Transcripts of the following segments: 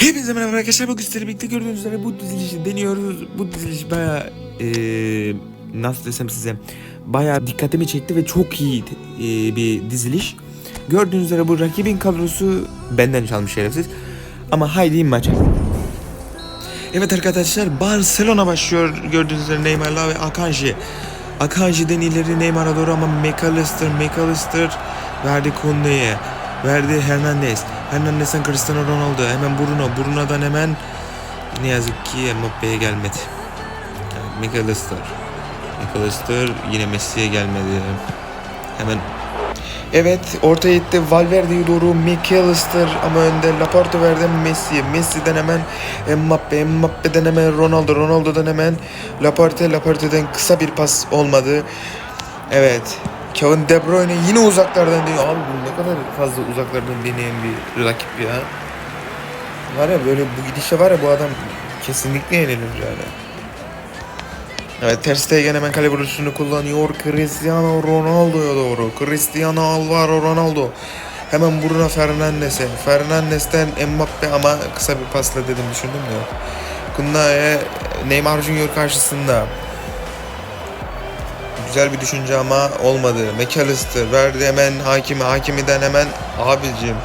Hepinize merhaba arkadaşlar. Bugün sizlerle birlikte gördüğünüz üzere bu dizilişi deniyoruz. Bu diziliş baya nasıl desem size baya dikkatimi çekti ve çok iyi eee, bir diziliş. Gördüğünüz üzere bu rakibin kadrosu benden çalmış şerefsiz. Ama haydi maça. Evet arkadaşlar Barcelona başlıyor gördüğünüz üzere Neymar'la ve Akanji. Akanji'den ileri Neymar'a doğru ama McAllister, McAllister verdi Kunde'ye. Verdi Hernandez. Hernandez'den Cristiano Ronaldo. Hemen Bruno. Bruno'dan hemen ne yazık ki Mbappe'ye gelmedi. Yani McAllister. McAllister yine Messi'ye gelmedi. Hemen Evet ortaya itti Valverde'ye doğru McAllister ama önde Laporte verdi Messi. Messi'den hemen Mbappe. Mbappe'den hemen Ronaldo. Ronaldo'dan hemen Laporte. Laporte'den kısa bir pas olmadı. Evet. Kevin De Bruyne yine uzaklardan deniyor. Abi bu ne kadar fazla uzaklardan deneyen bir rakip ya. Var ya böyle bu gidişe var ya bu adam kesinlikle yenilir yani. Evet Ter Stegen hemen kale vuruşunu kullanıyor. Cristiano Ronaldo'ya doğru. Cristiano Alvaro Ronaldo. Hemen Bruno Fernandes'e. Fernandes'ten Mbappe ama kısa bir pasla dedim düşündüm de. Kundae Neymar Junior karşısında. Güzel bir düşünce ama olmadı. McAllister verdi hemen Hakimi. Hakimi'den hemen abicim.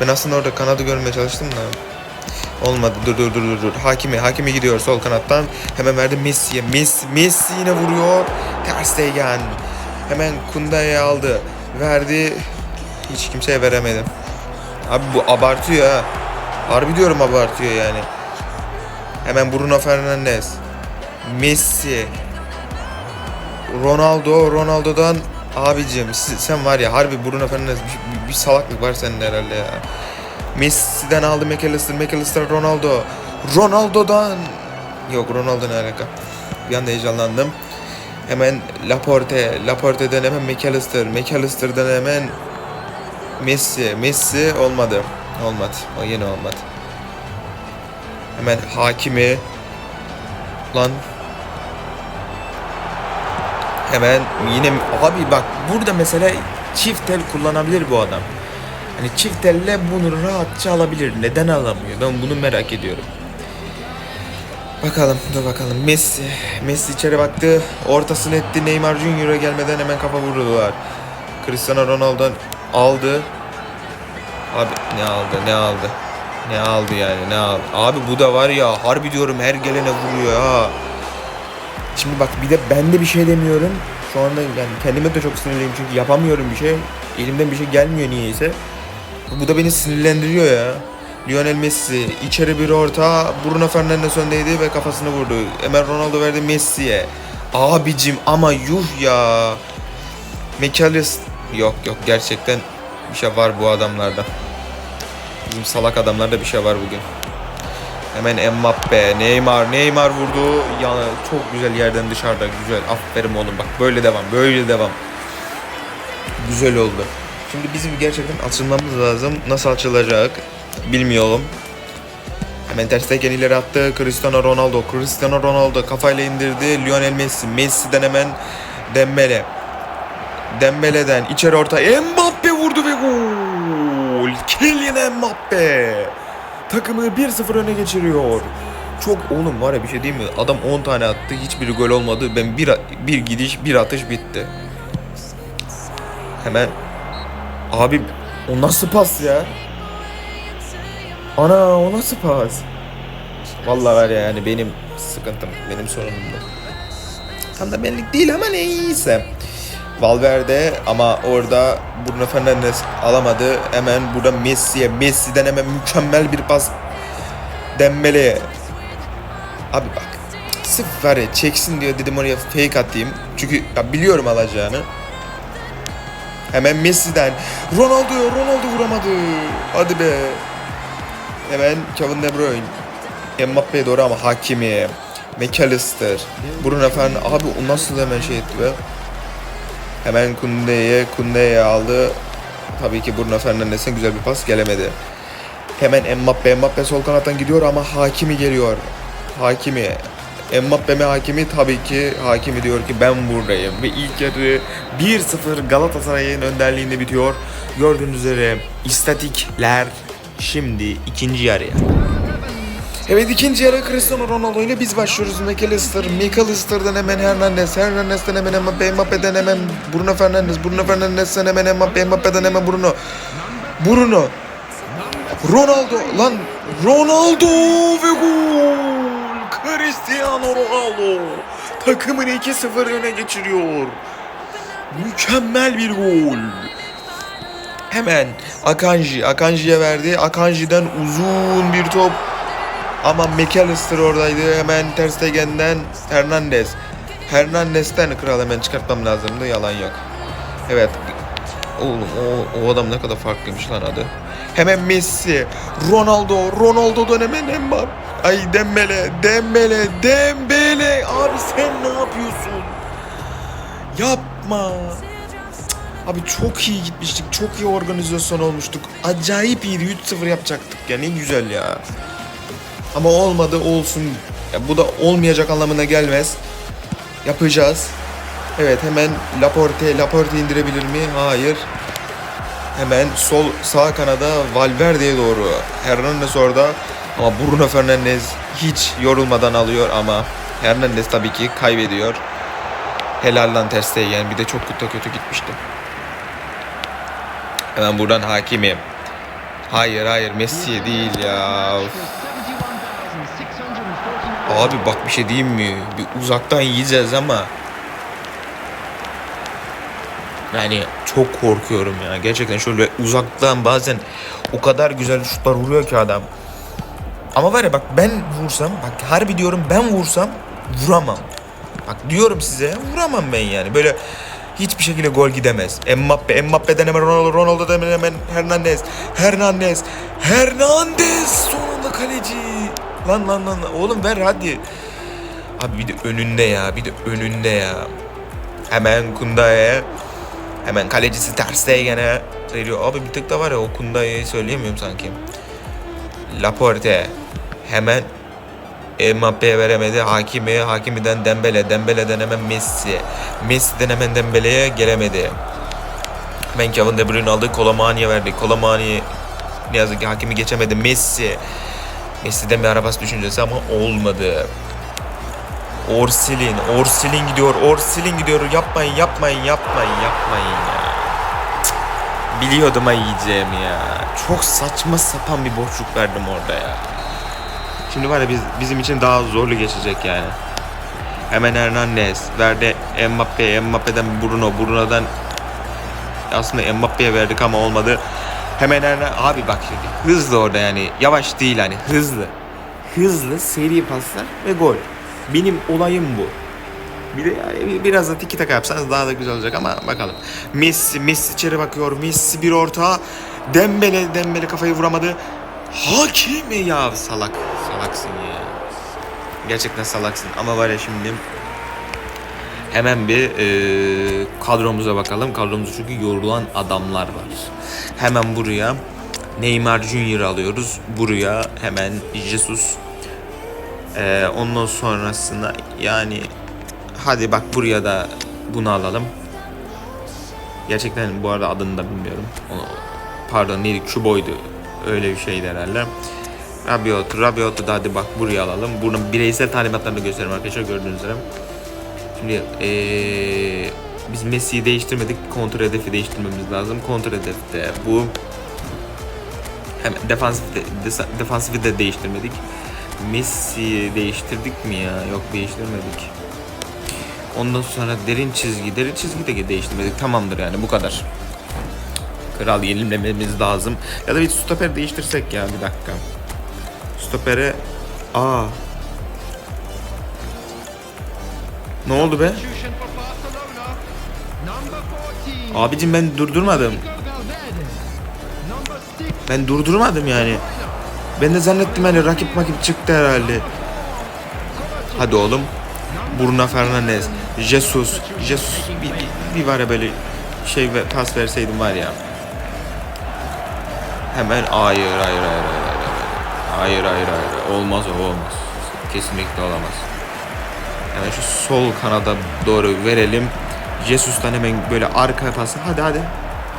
Ben aslında orada kanadı görmeye çalıştım da. Olmadı. Dur dur dur dur dur. Hakimi. Hakimi gidiyor sol kanattan. Hemen verdi Messi'ye. Messi, Messi yine vuruyor. Ter Stegen. Hemen Kunda'ya aldı. Verdi. Hiç kimseye veremedi. Abi bu abartıyor ha. Harbi diyorum abartıyor yani. Hemen Bruno Fernandes. Messi. Ronaldo. Ronaldo'dan abicim sen var ya harbi Bruno Fernandes bir, bir, bir salaklık var senin herhalde ya. Messi'den aldı McAllister, McAllister Ronaldo. Ronaldo'dan yok Ronaldo ne alaka? Bir anda heyecanlandım. Hemen Laporte, Laporte'den hemen McAllister, McAllister'dan hemen Messi, Messi olmadı. Olmadı. O yine olmadı. Hemen Hakimi lan hemen yine abi bak burada mesela çift tel kullanabilir bu adam. Hani çift elle bunu rahatça alabilir. Neden alamıyor? Ben bunu merak ediyorum. Bakalım, dur bakalım. Messi. Messi içeri baktı. Ortasını etti. Neymar Junior'a gelmeden hemen kafa vurdular. Cristiano Ronaldo'dan aldı. Abi ne aldı? Ne aldı? Ne aldı yani? Ne aldı? Abi bu da var ya harbi diyorum her gelene vuruyor ha. Şimdi bak bir de ben de bir şey demiyorum. Şu anda yani kendime de çok sinirliyim çünkü yapamıyorum bir şey. Elimden bir şey gelmiyor niyeyse. Bu da beni sinirlendiriyor ya. Lionel Messi içeri bir orta Bruno Fernandes öndeydi ve kafasını vurdu. Hemen Ronaldo verdi Messi'ye. Abicim ama yuh ya. McAllister yok yok gerçekten bir şey var bu adamlarda. Bizim salak adamlarda bir şey var bugün. Hemen Mbappe, Neymar, Neymar vurdu. Ya çok güzel yerden dışarıda güzel. Aferin oğlum bak böyle devam, böyle devam. Güzel oldu. Şimdi bizim gerçekten açılmamız lazım. Nasıl açılacak bilmiyorum. Hemen Ter Stegen ileri attı. Cristiano Ronaldo. Cristiano Ronaldo kafayla indirdi. Lionel Messi. Messi'den hemen Dembele. Dembele'den içeri orta. Mbappe vurdu ve gol. Kylian Mbappe. Takımı 1-0 öne geçiriyor. Çok oğlum var ya bir şey değil mi? Adam 10 tane attı. Hiçbiri gol olmadı. Ben bir, bir gidiş bir atış bitti. Hemen Abi o nasıl pas ya? Ana o nasıl pas? Vallahi var ya yani benim sıkıntım, benim sorunum bu. Tam da benlik değil ama neyse. Valverde ama orada Bruno Fernandes alamadı. Hemen burada Messi'ye, Messi'den hemen mükemmel bir pas Dembele'ye. Abi bak. Sırf var ya çeksin diyor dedim oraya fake atayım. Çünkü ya biliyorum alacağını. Hemen Messi'den. Ronaldo, Ronaldo vuramadı. Hadi be. Hemen Kevin De Bruyne. Mbappe'ye doğru ama Hakimi. McAllister. Bruno Fernandes. Abi o nasıl hemen şey etti be. Hemen Kunde'ye, Kunde'ye aldı. Tabii ki Bruno Fernandes'e güzel bir pas gelemedi. Hemen Mbappe, Mbappe sol kanattan gidiyor ama Hakimi geliyor. Hakimi. Mbappe mi Hakimi? Tabii ki Hakimi diyor ki ben buradayım. Ve ilk yarı 1-0 Galatasaray'ın önderliğinde bitiyor. Gördüğünüz üzere istatikler şimdi ikinci yarıya. Evet ikinci yarı Cristiano Ronaldo ile biz başlıyoruz. McAllister, McAllister'dan hemen Hernandez, Hernandez'den hemen Mbappe, Mbappe'den hemen Bruno Fernandes, Bruno Fernandes'ten hemen Mbappe, Mbappe'den hemen Bruno. Bruno. Ronaldo lan Ronaldo ve gol. Cristiano Ronaldo takımını 2-0 öne geçiriyor. Mükemmel bir gol. Hemen Akanji, Akanji'ye verdi. Akanji'den uzun bir top. Ama McAllister oradaydı. Hemen Ter Stegen'den Hernandez. Hernandez'ten kral hemen çıkartmam lazımdı. Yalan yok. Evet. Oğlum o, o adam ne kadar farklıymış lan adı. Hemen Messi, Ronaldo, Ronaldo'dan hemen Mbappe. Ay Dembele, Dembele, Dembele. Abi sen ne yapıyorsun? Yapma. Abi çok iyi gitmiştik. Çok iyi organizasyon olmuştuk. Acayip iyiydi. 3-0 yapacaktık ya. Ne güzel ya. Ama olmadı olsun. Ya bu da olmayacak anlamına gelmez. Yapacağız. Evet hemen Laporte. Laporte indirebilir mi? Hayır. Hemen sol sağ kanada Valverde'ye doğru. Hernandez orada. Ama Bruno Fernandes hiç yorulmadan alıyor ama Hernandez tabii ki kaybediyor. Helal lan Ter Stegen. Bir de çok kötü kötü gitmişti. Hemen buradan hakimim. Hayır hayır Messi değil ya. Abi bak bir şey diyeyim mi? Bir uzaktan yiyeceğiz ama yani çok korkuyorum ya. Gerçekten şöyle uzaktan bazen o kadar güzel şutlar vuruyor ki adam. Ama var ya bak ben vursam, bak harbi diyorum ben vursam vuramam. Bak diyorum size vuramam ben yani. Böyle hiçbir şekilde gol gidemez. Mbappe, Mbappe'den hemen Ronaldo, Ronaldo'dan hemen Hernandez. Hernandez, Hernandez sonunda kaleci. Lan lan lan oğlum ver hadi. Abi bir de önünde ya, bir de önünde ya. Hemen Kunda'ya. Hemen kalecisi Ter Stegen'e veriyor. Abi bir tık da var ya o Kunda'yı söyleyemiyorum sanki. Laporte hemen Mbappe'ye veremedi. Hakimi, Hakimi'den Dembele, Dembele'den hemen Messi. Messi'den hemen Dembele'ye gelemedi. Hemen Kevin De Bruyne aldı. Kolomani'ye verdi. Kolomani ne yazık ki Hakimi geçemedi. Messi. Messi'den bir arabası düşüncesi ama olmadı. Orsilin, Orsilin gidiyor, Orsilin gidiyor. Yapmayın, yapmayın, yapmayın, yapmayın ya. Biliyordum ha ya. Çok saçma sapan bir boşluk verdim orada ya. Şimdi var ya biz, bizim için daha zorlu geçecek yani. Hemen Hernandez verdi Mbappe, Mbappe'den Bruno, Bruno'dan aslında Mbappe'ye verdik ama olmadı. Hemen Hernandez, abi bak şimdi hızlı orada yani yavaş değil hani hızlı. Hızlı seri paslar ve gol. Benim olayım bu. Bir de yani biraz da tiki taka yapsanız daha da güzel olacak ama bakalım. Messi, Messi içeri bakıyor. Messi bir orta. Dembele, Dembele kafayı vuramadı. Hakimi ya salak. Salaksın ya. Gerçekten salaksın ama var ya şimdi hemen bir e, kadromuza bakalım. Kadromuzda çünkü yorulan adamlar var. Hemen buraya Neymar Junior alıyoruz. Buraya hemen Jesus ee, ondan sonrasında yani hadi bak buraya da bunu alalım. Gerçekten bu arada adını da bilmiyorum. Pardon neydi? Kubo'ydu. Öyle bir şeydi herhalde. Rabiot, Rabiot'u da hadi bak buraya alalım. Bunun bireysel talimatlarını göstereyim arkadaşlar gördüğünüz üzere. Şimdi ee, biz Messi'yi değiştirmedik. Kontrol hedefi değiştirmemiz lazım. Kontrol hedef de bu. Hem defansif de, defansifi de değiştirmedik. Messi değiştirdik mi ya? Yok değiştirmedik. Ondan sonra derin çizgi. Derin çizgi de değiştirmedik. Tamamdır yani bu kadar. Kral yenilememiz lazım. Ya da bir stoper değiştirsek ya bir dakika. Stopere... Aa. Ne oldu be? Abicim ben durdurmadım. Ben durdurmadım yani. Ben de zannettim hani rakip makip çıktı herhalde. Hadi oğlum. Bruno Fernandes, Jesus, Jesus bir, bir, bir var ya böyle şey ve pas verseydim var ya. Hemen hayır hayır hayır hayır hayır hayır hayır hayır olmaz o olmaz. Kesinlikle olamaz. Hemen şu sol kanada doğru verelim. Jesus'tan hemen böyle arka pası. Hadi hadi.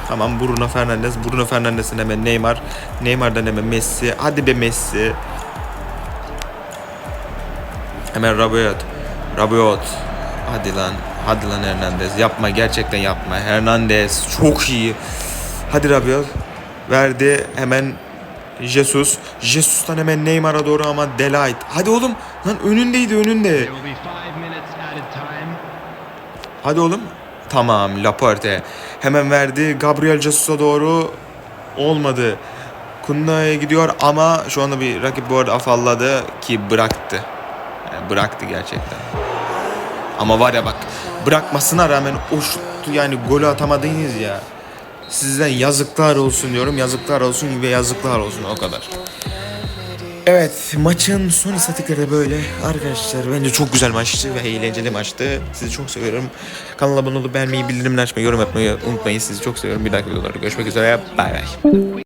Tamam Bruno Fernandes. Bruno Fernandes'in hemen Neymar. Neymar'dan hemen Messi. Hadi be Messi. Hemen Rabiot. Rabiot. Hadi lan. Hadi lan Hernandez. Yapma gerçekten yapma. Hernandez çok iyi. Hadi Rabiot. Verdi hemen Jesus. Jesus'tan hemen Neymar'a doğru ama Delight. Hadi oğlum. Lan önündeydi önünde. Hadi oğlum. Tamam Laporte. Hemen verdi. Gabriel Jesus'a doğru. Olmadı. Kunda'ya gidiyor ama şu anda bir rakip bu arada afalladı ki bıraktı. Yani bıraktı gerçekten. Ama var ya bak bırakmasına rağmen o şutu yani golü atamadınız ya. Sizden yazıklar olsun diyorum. Yazıklar olsun ve yazıklar olsun o kadar. Evet maçın son istatistikleri de böyle. Arkadaşlar bence çok güzel maçtı ve eğlenceli maçtı. Sizi çok seviyorum. Kanala abone olup beğenmeyi, bildirimleri açmayı, yorum yapmayı unutmayın. Sizi çok seviyorum. Bir dahaki videolarda görüşmek üzere. Bay bay.